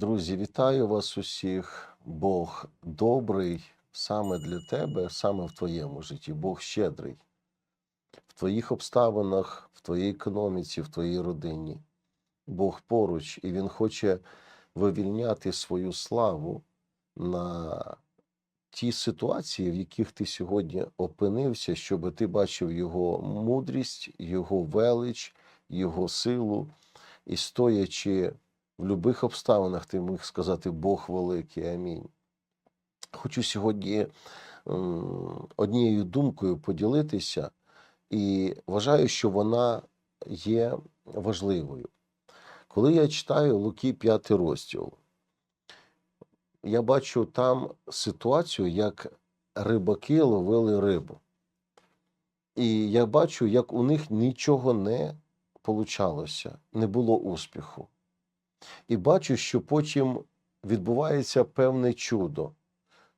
Друзі, вітаю вас усіх. Бог добрий саме для тебе, саме в твоєму житті. Бог щедрий в твоїх обставинах, в твоїй економіці, в твоїй родині. Бог поруч, і Він хоче вивільняти свою славу на ті ситуації, в яких ти сьогодні опинився, щоб ти бачив Його мудрість, Його велич, Його силу, і стоячи в будь-яких обставинах, ти міг сказати Бог великий. Амінь. Хочу сьогодні однією думкою поділитися, і вважаю, що вона є важливою. Коли я читаю Луки 5 розділ, я бачу там ситуацію, як рибаки ловили рибу. І я бачу, як у них нічого не получалося, не було успіху. І бачу, що потім відбувається певне чудо,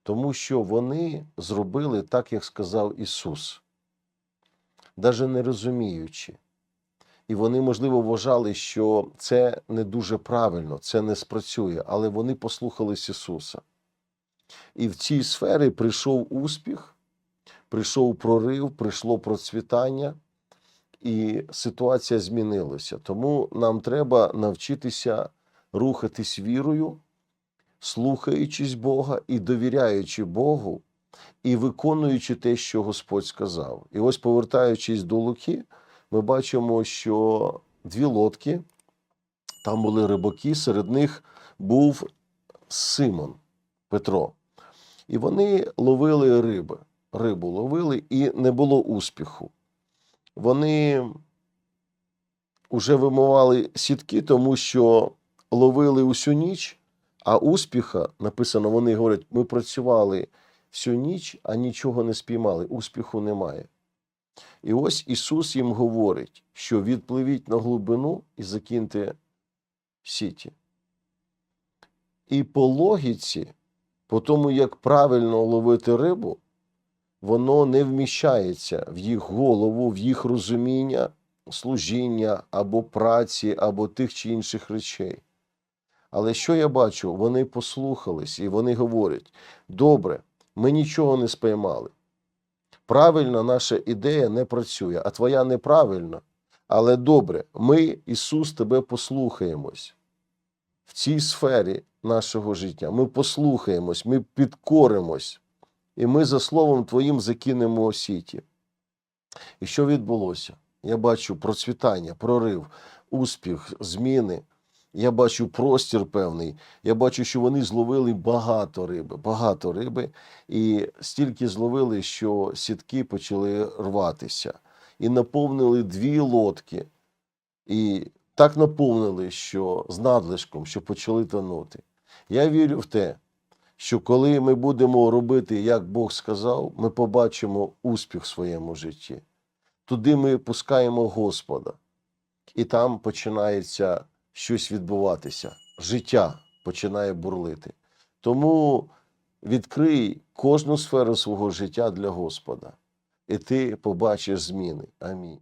тому що вони зробили так, як сказав Ісус, навіть не розуміючи. І вони, можливо, вважали, що це не дуже правильно, це не спрацює, але вони послухались Ісуса. І в цій сфері прийшов успіх, прийшов прорив, прийшло процвітання, і ситуація змінилася. Тому нам треба навчитися рухатись вірою, слухаючись Бога і довіряючи Богу, і виконуючи те, що Господь сказав. І ось, повертаючись до Луки, ми бачимо, що дві лодки, там були рибаки, серед них був Симон Петро. І вони ловили риби, рибу ловили, і не було успіху. Вони вже вимивали сітки, тому що ловили усю ніч, а успіха, написано, вони говорять, ми працювали всю ніч, а нічого не спіймали, успіху немає. І ось Ісус їм говорить, що відпливіть на глибину і закиньте сіті. І по логіці, по тому, як правильно ловити рибу, воно не вміщається в їх голову, в їх розуміння служіння або праці, або тих чи інших речей. Але що я бачу? Вони послухались і вони говорять: добре, ми нічого не спіймали. Правильна наша ідея не працює, а твоя неправильна. Але добре, ми, Ісус, тебе послухаємось в цій сфері нашого життя. Ми послухаємось, ми підкоримось, і ми за словом Твоїм закинемо осіті. І що відбулося? Я бачу процвітання, прорив, успіх, зміни. Я бачу простір певний. Я бачу, що вони зловили багато риби, багато риби, і стільки зловили, що сітки почали рватися, і наповнили дві лодки, і так наповнили, що з надлишком, що почали тонути. Я вірю в те, що коли ми будемо робити, як Бог сказав, ми побачимо успіх в своєму житті. Туди ми пускаємо Господа, і там починається щось відбуватися. Життя починає бурлити. Тому відкрий кожну сферу свого життя для Господа, і ти побачиш зміни. Амінь.